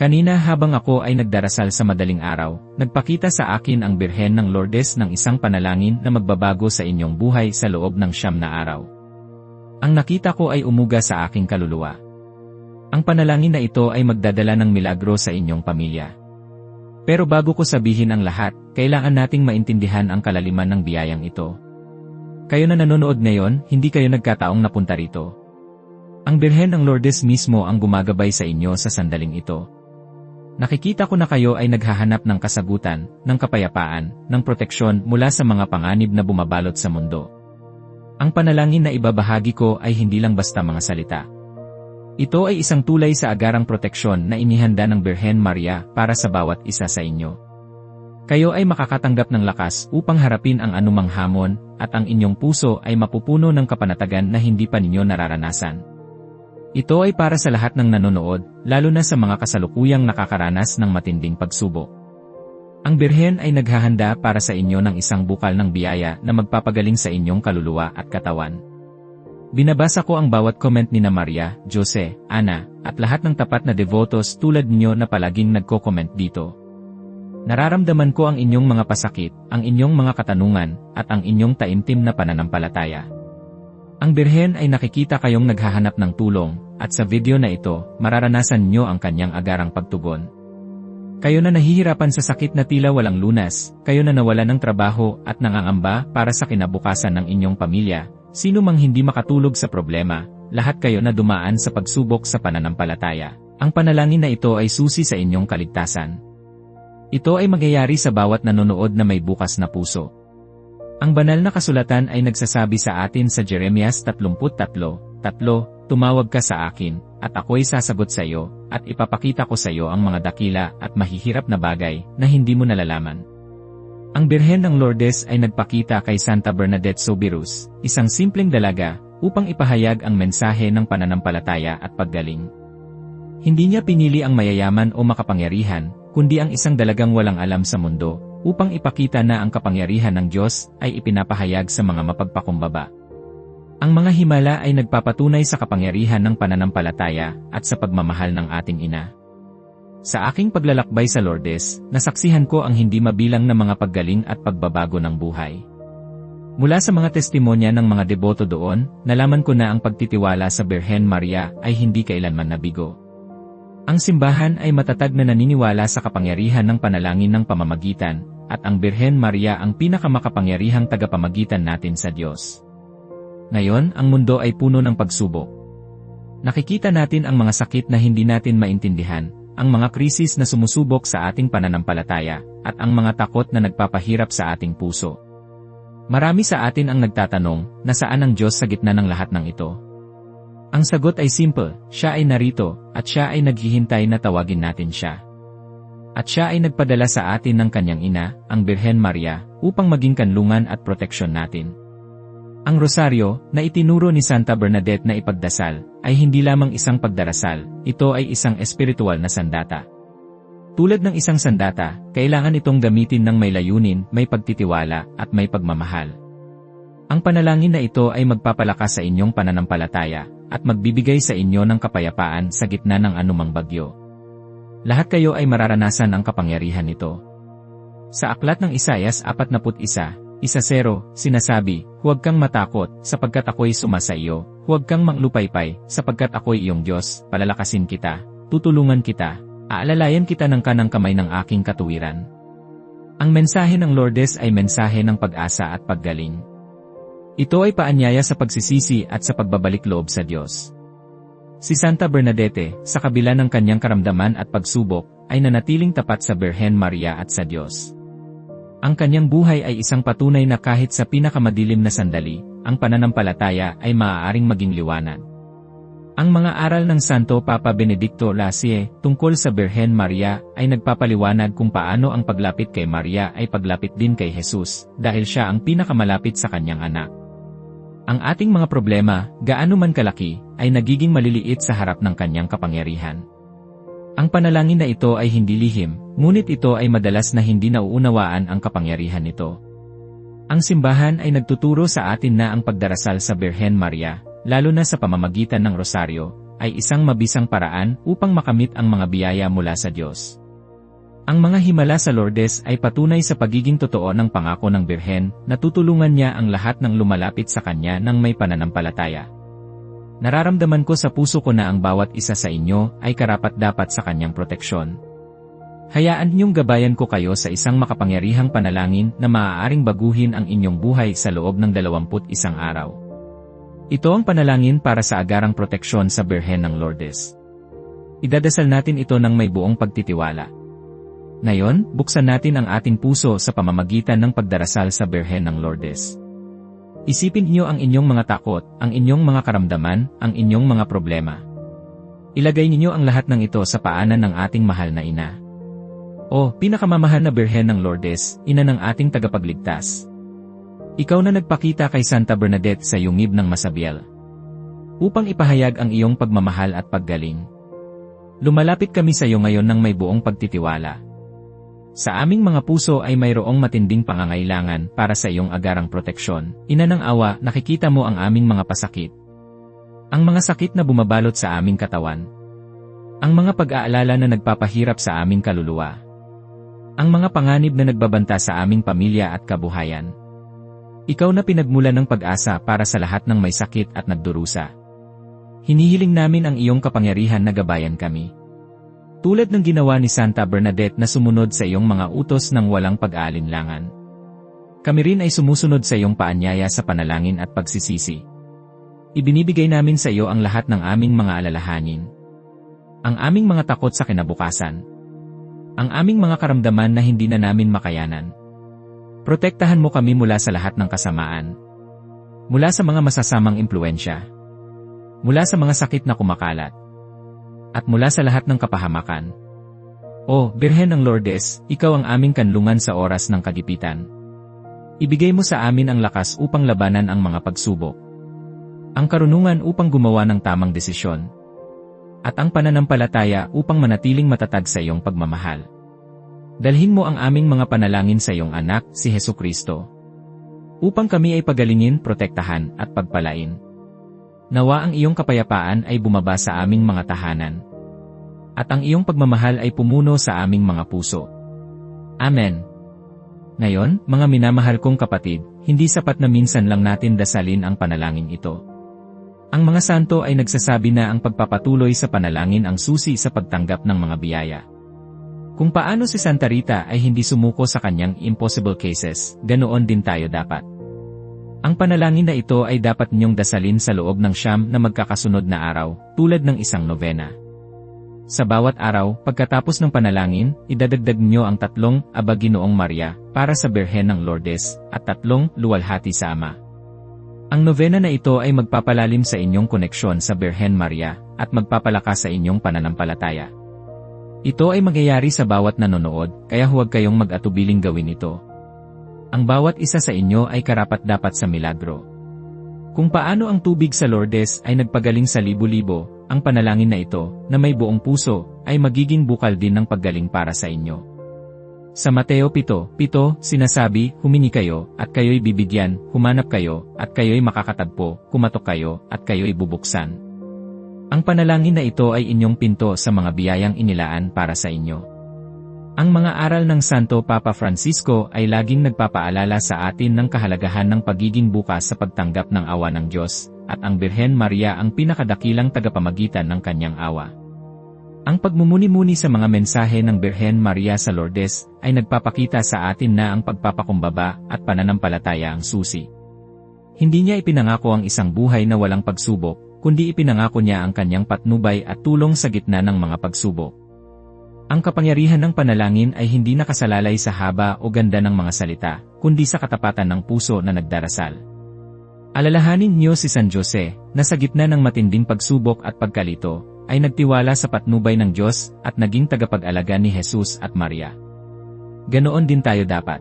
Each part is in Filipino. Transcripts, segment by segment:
Kanina habang ako ay nagdarasal sa madaling araw, nagpakita sa akin ang Birhen ng Lourdes ng isang panalangin na magbabago sa inyong buhay sa loob ng siyam na araw. Ang nakita ko ay umuga sa aking kaluluwa. Ang panalangin na ito ay magdadala ng milagro sa inyong pamilya. Pero bago ko sabihin ang lahat, kailangan nating maintindihan ang kalaliman ng biyayang ito. Kayo na nanonood ngayon, hindi kayo nagkataong napunta rito. Ang Birhen ng Lourdes mismo ang gumagabay sa inyo sa sandaling ito. Nakikita ko na kayo ay naghahanap ng kasagutan, ng kapayapaan, ng proteksyon mula sa mga panganib na bumabalot sa mundo. Ang panalangin na ibabahagi ko ay hindi lang basta mga salita. Ito ay isang tulay sa agarang proteksyon na inihanda ng Birhen Maria para sa bawat isa sa inyo. Kayo ay makakatanggap ng lakas upang harapin ang anumang hamon, at ang inyong puso ay mapupuno ng kapanatagan na hindi pa ninyo nararanasan. Ito ay para sa lahat ng nanonood, lalo na sa mga kasalukuyang nakakaranas ng matinding pagsubok. Ang Birhen ay naghahanda para sa inyo ng isang bukal ng biyaya na magpapagaling sa inyong kaluluwa at katawan. Binabasa ko ang bawat comment ni na Maria, Jose, Ana, at lahat ng tapat na devotos tulad niyo na palaging nagko-comment dito. Nararamdaman ko ang inyong mga pasakit, ang inyong mga katanungan, at ang inyong taimtim na pananampalataya. Ang Birhen ay nakikita kayong naghahanap ng tulong, at sa video na ito, mararanasan nyo ang kanyang agarang pagtugon. Kayo na nahihirapan sa sakit na tila walang lunas, kayo na nawala ng trabaho at nangangamba para sa kinabukasan ng inyong pamilya, Sino mang hindi makatulog sa problema, lahat kayo na dumaan sa pagsubok sa pananampalataya. Ang panalangin na ito ay susi sa inyong kaligtasan. Ito ay magyayari sa bawat nanonood na may bukas na puso. Ang banal na kasulatan ay nagsasabi sa atin sa Jeremias 33, 3, Tumawag ka sa akin, at ako'y sasagot sa iyo, at ipapakita ko sa iyo ang mga dakila at mahihirap na bagay na hindi mo nalalaman. Ang Birhen ng Lourdes ay nagpakita kay Santa Bernadette Soberus, isang simpleng dalaga, upang ipahayag ang mensahe ng pananampalataya at paggaling. Hindi niya pinili ang mayayaman o makapangyarihan, kundi ang isang dalagang walang alam sa mundo, upang ipakita na ang kapangyarihan ng Diyos ay ipinapahayag sa mga mapagpakumbaba. Ang mga himala ay nagpapatunay sa kapangyarihan ng pananampalataya at sa pagmamahal ng ating ina. Sa aking paglalakbay sa Lourdes, nasaksihan ko ang hindi mabilang na mga paggaling at pagbabago ng buhay. Mula sa mga testimonya ng mga deboto doon, nalaman ko na ang pagtitiwala sa Birhen Maria ay hindi kailanman nabigo. Ang simbahan ay matatag na naniniwala sa kapangyarihan ng panalangin ng pamamagitan, at ang Birhen Maria ang pinakamakapangyarihang tagapamagitan natin sa Diyos. Ngayon, ang mundo ay puno ng pagsubok. Nakikita natin ang mga sakit na hindi natin maintindihan, ang mga krisis na sumusubok sa ating pananampalataya, at ang mga takot na nagpapahirap sa ating puso. Marami sa atin ang nagtatanong, nasaan ang Diyos sa gitna ng lahat ng ito? Ang sagot ay simple, siya ay narito, at siya ay naghihintay na tawagin natin siya. At siya ay nagpadala sa atin ng kanyang ina, ang Birhen Maria, upang maging kanlungan at proteksyon natin. Ang rosaryo, na itinuro ni Santa Bernadette na ipagdasal, ay hindi lamang isang pagdarasal, ito ay isang espiritual na sandata. Tulad ng isang sandata, kailangan itong gamitin ng may layunin, may pagtitiwala, at may pagmamahal. Ang panalangin na ito ay magpapalakas sa inyong pananampalataya, at magbibigay sa inyo ng kapayapaan sa gitna ng anumang bagyo. Lahat kayo ay mararanasan ang kapangyarihan nito. Sa aklat ng Isayas 41, isa zero, sinasabi, huwag kang matakot, sapagkat ako'y sumasa iyo, huwag kang manglupaypay, sapagkat ako'y iyong Diyos, palalakasin kita, tutulungan kita, aalalayan kita ng kanang kamay ng aking katuwiran. Ang mensahe ng Lourdes ay mensahe ng pag-asa at paggaling. Ito ay paanyaya sa pagsisisi at sa pagbabalik loob sa Diyos. Si Santa Bernadette, sa kabila ng kanyang karamdaman at pagsubok, ay nanatiling tapat sa Birhen Maria at sa Diyos. Ang kanyang buhay ay isang patunay na kahit sa pinakamadilim na sandali, ang pananampalataya ay maaaring maging liwanag. Ang mga aral ng Santo Papa Benedicto Lasie tungkol sa Birhen Maria ay nagpapaliwanag kung paano ang paglapit kay Maria ay paglapit din kay Jesus dahil siya ang pinakamalapit sa kanyang anak. Ang ating mga problema, gaano man kalaki, ay nagiging maliliit sa harap ng kanyang kapangyarihan. Ang panalangin na ito ay hindi lihim, ngunit ito ay madalas na hindi nauunawaan ang kapangyarihan nito. Ang simbahan ay nagtuturo sa atin na ang pagdarasal sa Birhen Maria, lalo na sa pamamagitan ng rosaryo, ay isang mabisang paraan upang makamit ang mga biyaya mula sa Diyos. Ang mga himala sa Lourdes ay patunay sa pagiging totoo ng pangako ng Birhen na tutulungan niya ang lahat ng lumalapit sa kanya ng may pananampalataya. Nararamdaman ko sa puso ko na ang bawat isa sa inyo ay karapat-dapat sa kanyang proteksyon. Hayaan niyong gabayan ko kayo sa isang makapangyarihang panalangin na maaaring baguhin ang inyong buhay sa loob ng 21 araw. Ito ang panalangin para sa agarang proteksyon sa Birhen ng Lourdes. Idadasal natin ito ng may buong pagtitiwala. Ngayon, buksan natin ang ating puso sa pamamagitan ng pagdarasal sa Birhen ng Lourdes. Isipin niyo ang inyong mga takot, ang inyong mga karamdaman, ang inyong mga problema. Ilagay niyo ang lahat ng ito sa paanan ng ating mahal na ina. O, pinakamamahal na Birhen ng Lourdes, ina ng ating tagapagligtas. Ikaw na nagpakita kay Santa Bernadette sa yungib ng Masabiel. Upang ipahayag ang iyong pagmamahal at paggaling. Lumalapit kami sa iyo ngayon ng may buong pagtitiwala. Sa aming mga puso ay mayroong matinding pangangailangan para sa iyong agarang proteksyon. Ina ng awa, nakikita mo ang aming mga pasakit. Ang mga sakit na bumabalot sa aming katawan. Ang mga pag-aalala na nagpapahirap sa aming kaluluwa. Ang mga panganib na nagbabanta sa aming pamilya at kabuhayan. Ikaw na pinagmulan ng pag-asa para sa lahat ng may sakit at nagdurusa. Hinihiling namin ang iyong kapangyarihan na gabayan kami. Tulad ng ginawa ni Santa Bernadette na sumunod sa iyong mga utos ng walang pag-aalinlangan. Kami rin ay sumusunod sa iyong paanyaya sa panalangin at pagsisisi. Ibinibigay namin sa iyo ang lahat ng aming mga alalahanin. Ang aming mga takot sa kinabukasan, ang aming mga karamdaman na hindi na namin makayanan. Protektahan mo kami mula sa lahat ng kasamaan. Mula sa mga masasamang impluensya. Mula sa mga sakit na kumakalat. At mula sa lahat ng kapahamakan. O, Birhen ng Lourdes, ikaw ang aming kanlungan sa oras ng kagipitan. Ibigay mo sa amin ang lakas upang labanan ang mga pagsubok. Ang karunungan upang gumawa ng tamang desisyon at ang pananampalataya upang manatiling matatag sa iyong pagmamahal. Dalhin mo ang aming mga panalangin sa iyong anak, si Heso Kristo. Upang kami ay pagalingin, protektahan, at pagpalain. Nawa ang iyong kapayapaan ay bumaba sa aming mga tahanan. At ang iyong pagmamahal ay pumuno sa aming mga puso. Amen. Ngayon, mga minamahal kong kapatid, hindi sapat na minsan lang natin dasalin ang panalangin ito. Ang mga santo ay nagsasabi na ang pagpapatuloy sa panalangin ang susi sa pagtanggap ng mga biyaya. Kung paano si Santa Rita ay hindi sumuko sa kanyang impossible cases, ganoon din tayo dapat. Ang panalangin na ito ay dapat ninyong dasalin sa loob ng siyam na magkakasunod na araw, tulad ng isang novena. Sa bawat araw, pagkatapos ng panalangin, idadagdag niyo ang tatlong Aba Ginoong Maria para sa Birhen ng Lourdes at tatlong Luwalhati sa Ama. Ang novena na ito ay magpapalalim sa inyong koneksyon sa Birhen Maria at magpapalakas sa inyong pananampalataya. Ito ay magyayari sa bawat nanonood, kaya huwag kayong mag-atubiling gawin ito. Ang bawat isa sa inyo ay karapat-dapat sa milagro. Kung paano ang tubig sa Lourdes ay nagpagaling sa libo-libo, ang panalangin na ito, na may buong puso, ay magiging bukal din ng paggaling para sa inyo. Sa Mateo 7:7, sinasabi, humingi kayo, at kayo'y bibigyan, humanap kayo, at kayo'y makakatagpo, kumatok kayo, at kayo'y bubuksan. Ang panalangin na ito ay inyong pinto sa mga biyayang inilaan para sa inyo. Ang mga aral ng Santo Papa Francisco ay laging nagpapaalala sa atin ng kahalagahan ng pagiging bukas sa pagtanggap ng awa ng Diyos, at ang Birhen Maria ang pinakadakilang tagapamagitan ng kanyang awa. Ang pagmumuni-muni sa mga mensahe ng Birhen Maria sa Lourdes ay nagpapakita sa atin na ang pagpapakumbaba at pananampalataya ang susi. Hindi niya ipinangako ang isang buhay na walang pagsubok, kundi ipinangako niya ang kanyang patnubay at tulong sa gitna ng mga pagsubok. Ang kapangyarihan ng panalangin ay hindi nakasalalay sa haba o ganda ng mga salita, kundi sa katapatan ng puso na nagdarasal. Alalahanin niyo si San Jose, na sa gitna ng matinding pagsubok at pagkalito, ay nagtiwala sa patnubay ng Diyos at naging tagapag-alaga ni Jesus at Maria. Ganoon din tayo dapat.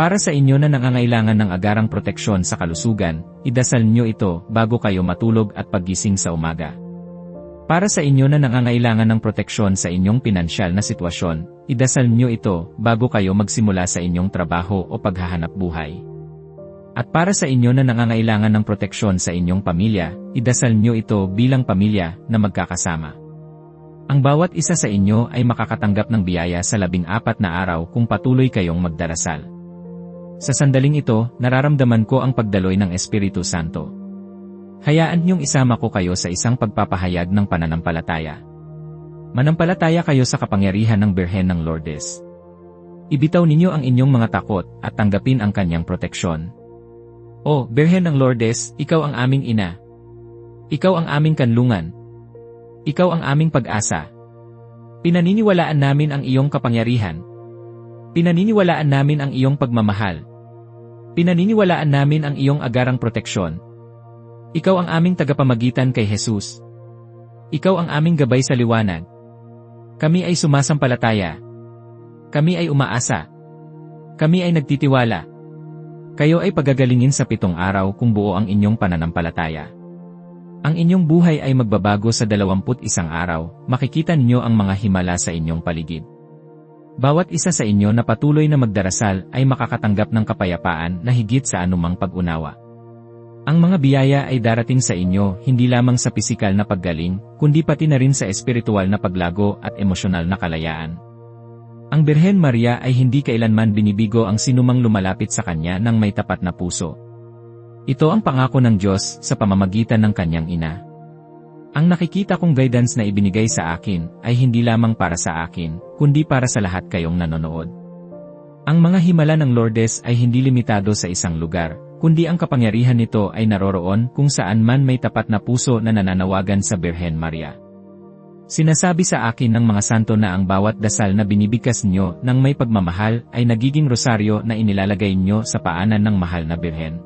Para sa inyo na nangangailangan ng agarang proteksyon sa kalusugan, idasal niyo ito bago kayo matulog at paggising sa umaga. Para sa inyo na nangangailangan ng proteksyon sa inyong pinansyal na sitwasyon, idasal niyo ito bago kayo magsimula sa inyong trabaho o paghahanap buhay. At para sa inyo na nangangailangan ng proteksyon sa inyong pamilya, idasal nyo ito bilang pamilya na magkakasama. Ang bawat isa sa inyo ay makakatanggap ng biyaya sa labing apat na araw kung patuloy kayong magdarasal. Sa sandaling ito, nararamdaman ko ang pagdaloy ng Espiritu Santo. Hayaan niyong isama ko kayo sa isang pagpapahayag ng pananampalataya. Manampalataya kayo sa kapangyarihan ng Birhen ng Lourdes. Ibitaw ninyo ang inyong mga takot at tanggapin ang kanyang proteksyon. O, Birhen ng Lourdes, ikaw ang aming ina. Ikaw ang aming kanlungan. Ikaw ang aming pag-asa. Pinaniniwalaan namin ang iyong kapangyarihan. Pinaniniwalaan namin ang iyong pagmamahal. Pinaniniwalaan namin ang iyong agarang proteksyon. Ikaw ang aming tagapamagitan kay Jesus. Ikaw ang aming gabay sa liwanag. Kami ay sumasampalataya. Kami ay umaasa. Kami ay nagtitiwala. Kayo ay pagagalingin sa pitong araw kung buo ang inyong pananampalataya. Ang inyong buhay ay magbabago sa 21 araw, makikita ninyo ang mga himala sa inyong paligid. Bawat isa sa inyo na patuloy na magdarasal ay makakatanggap ng kapayapaan na higit sa anumang pag-unawa. Ang mga biyaya ay darating sa inyo hindi lamang sa pisikal na paggaling, kundi pati na rin sa espiritual na paglago at emosyonal na kalayaan. Ang Birhen Maria ay hindi kailanman binibigo ang sinumang lumalapit sa kanya ng may tapat na puso. Ito ang pangako ng Diyos sa pamamagitan ng kanyang ina. Ang nakikita kong guidance na ibinigay sa akin ay hindi lamang para sa akin, kundi para sa lahat kayong nanonood. Ang mga himala ng Lourdes ay hindi limitado sa isang lugar, kundi ang kapangyarihan nito ay naroroon kung saan man may tapat na puso na nananawagan sa Birhen Maria. Sinasabi sa akin ng mga santo na ang bawat dasal na binibigkas nyo ng may pagmamahal ay nagiging rosaryo na inilalagay nyo sa paanan ng mahal na Birhen.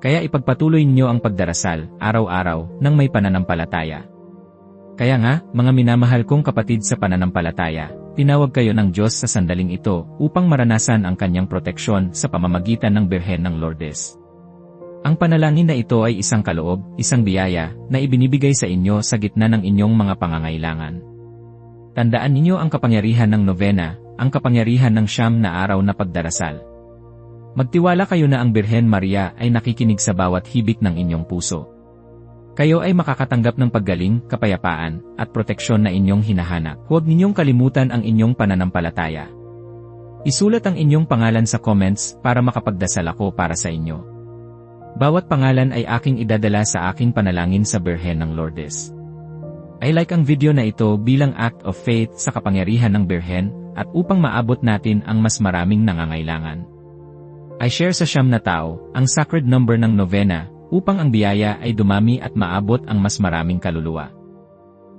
Kaya ipagpatuloy nyo ang pagdarasal, araw-araw, ng may pananampalataya. Kaya nga, mga minamahal kong kapatid sa pananampalataya, tinawag kayo ng Diyos sa sandaling ito upang maranasan ang kanyang proteksyon sa pamamagitan ng Birhen ng Lourdes. Ang panalangin na ito ay isang kaloob, isang biyaya, na ibinibigay sa inyo sa gitna ng inyong mga pangangailangan. Tandaan ninyo ang kapangyarihan ng novena, ang kapangyarihan ng siyam na araw na pagdarasal. Magtiwala kayo na ang Birhen Maria ay nakikinig sa bawat hibik ng inyong puso. Kayo ay makakatanggap ng paggaling, kapayapaan, at proteksyon na inyong hinahanap. Huwag ninyong kalimutan ang inyong pananampalataya. Isulat ang inyong pangalan sa comments para makapagdasal ako para sa inyo. Bawat pangalan ay aking idadala sa aking panalangin sa Birhen ng Lourdes. I like ang video na ito bilang act of faith sa kapangyarihan ng Birhen at upang maabot natin ang mas maraming nangangailangan. I share sa siyam na tao ang sacred number ng novena upang ang biyaya ay dumami at maabot ang mas maraming kaluluwa.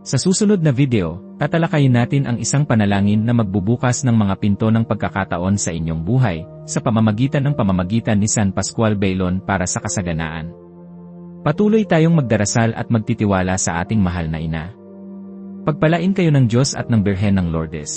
Sa susunod na video, tatalakayin natin ang isang panalangin na magbubukas ng mga pinto ng pagkakataon sa inyong buhay, sa pamamagitan ng pamamagitan ni San Pascual Bailon para sa kasaganaan. Patuloy tayong magdarasal at magtitiwala sa ating mahal na ina. Pagpalain kayo ng Diyos at ng Birhen ng Lourdes.